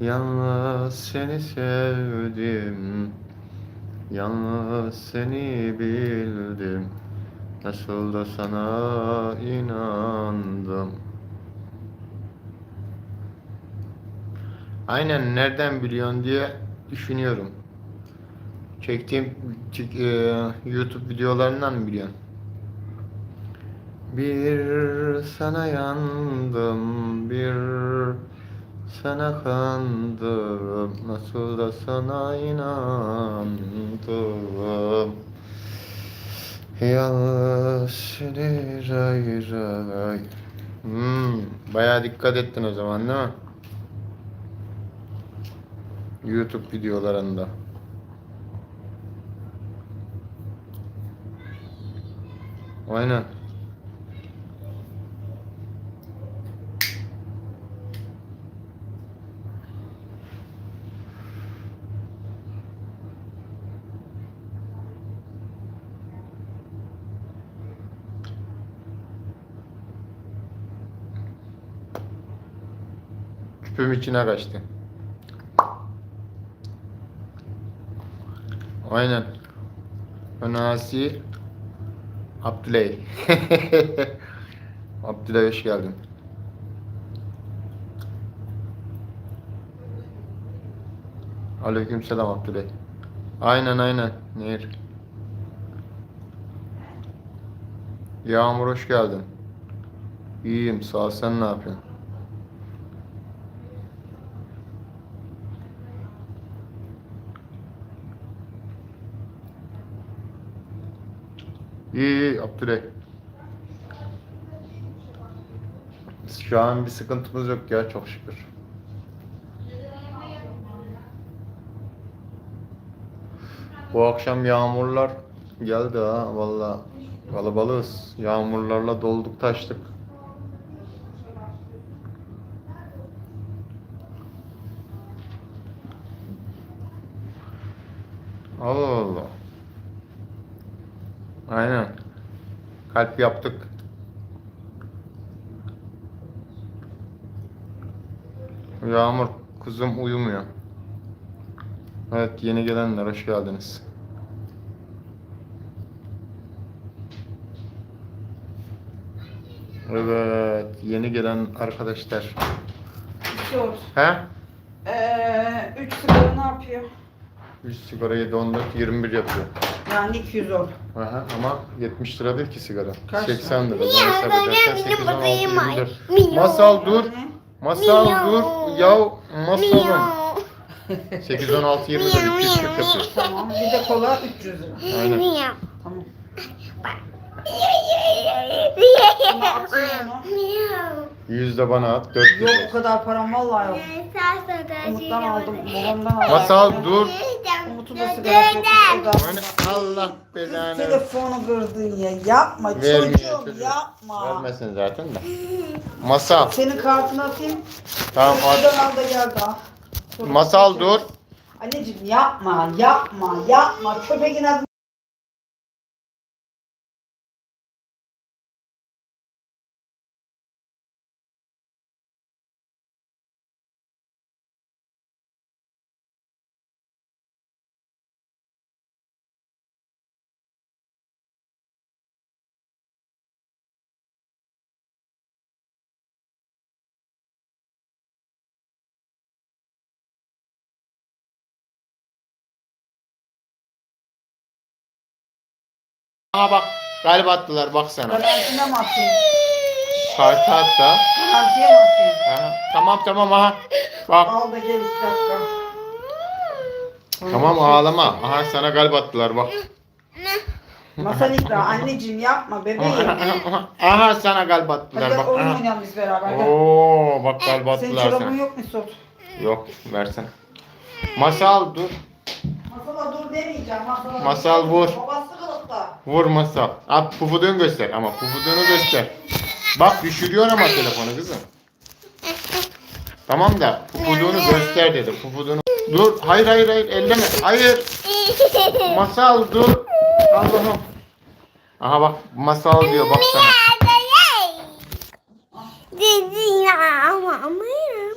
Yalnız seni sevdim Yalnız seni bildim Nasıl da sana inandım Aynen nereden biliyorsun diye düşünüyorum. Çektiğim çek- e, YouTube videolarından mı biliyorsun? Bir sana yandım, sana kandım, nasıl da sana inandım. Yalnız seni ray. Hmm, bayağı dikkat ettin o zaman değil mi? YouTube videolarında. Aynen. Küpüm içine kaçtı. Aynen. Önasi Abdüley. Abdüley hoş geldin. Aleykümselam Abdüley. Aynen aynen. Nehir. Yağmur hoş geldin. İyiyim sağ ol sen ne yapıyorsun? İyi Abdüley. Şu an bir sıkıntımız yok ya çok şükür. Bu akşam yağmurlar geldi ha valla kalabalığız. Yağmurlarla dolduk taştık. Allah Allah. Aynen. Kalp yaptık. Yağmur kızım uyumuyor. Evet yeni gelenler hoş geldiniz. Evet yeni gelen arkadaşlar. Sor. He? Ee, 3 sigara ne yapıyor? 100 sigara 7 14 21 yapıyor. Yani 200 ol. Aha, ama 70 lira değil ki sigara. Kaç 80 lira. Miyav, Hesap edersen benim 8 16 bakayım ay. 24. Miyav. Masal dur. Masal Miyav. dur. Ya masalım. Miyav. 8 16 20 Miyav, 240 miyav. yapıyor. Tamam. Bir de kola 300 lira. Aynen. Miyav. Tamam. Miyav. Atsana Miyav. 100 de bana at 400 Yok o kadar param vallahi yok. Umut'tan aldım. Babamdan aldım. Masal dur. Umut'un da sigarası yok. Allah belanı. Telefonu kırdın ya. Yapma Vermiyor çocuğum çocuğum. yapma. Vermesin zaten de. Masal. Senin kartını atayım. Tamam at. Şuradan al da gel daha. Sonra- Masal dur. Anneciğim yapma yapma yapma. Köpeğin adı Aha bak. Galiba attılar baksana. garantine mi atayım? Kartı hatta. Garantiye mi atayım? Aha. Tamam tamam aha. Bak. Al da gel iki dakika. Tamam ağlama. Aha sana galiba attılar bak. Masal ikra. Anneciğim yapma bebeğim. Aha, sana galiba Hadi attılar gel bak. oyun Aha. oynayalım biz beraber. Gel. Oo bak galiba Senin attılar çorabın sana. yok mu Sot? Yok versene. Masal dur. Masala dur demeyeceğim. Masala Masal vur. Babası kılıkta. Vur masal. At pufuduğunu göster ama pufuduğunu göster. Bak düşürüyor ama telefonu kızım. Tamam da pufuduğunu göster dedi. Pufuduğunu. Dur. Hayır hayır hayır elleme. Hayır. Masal dur. Allah'ım. Aha bak masal diyor bak. Dedi ya ama ama ya.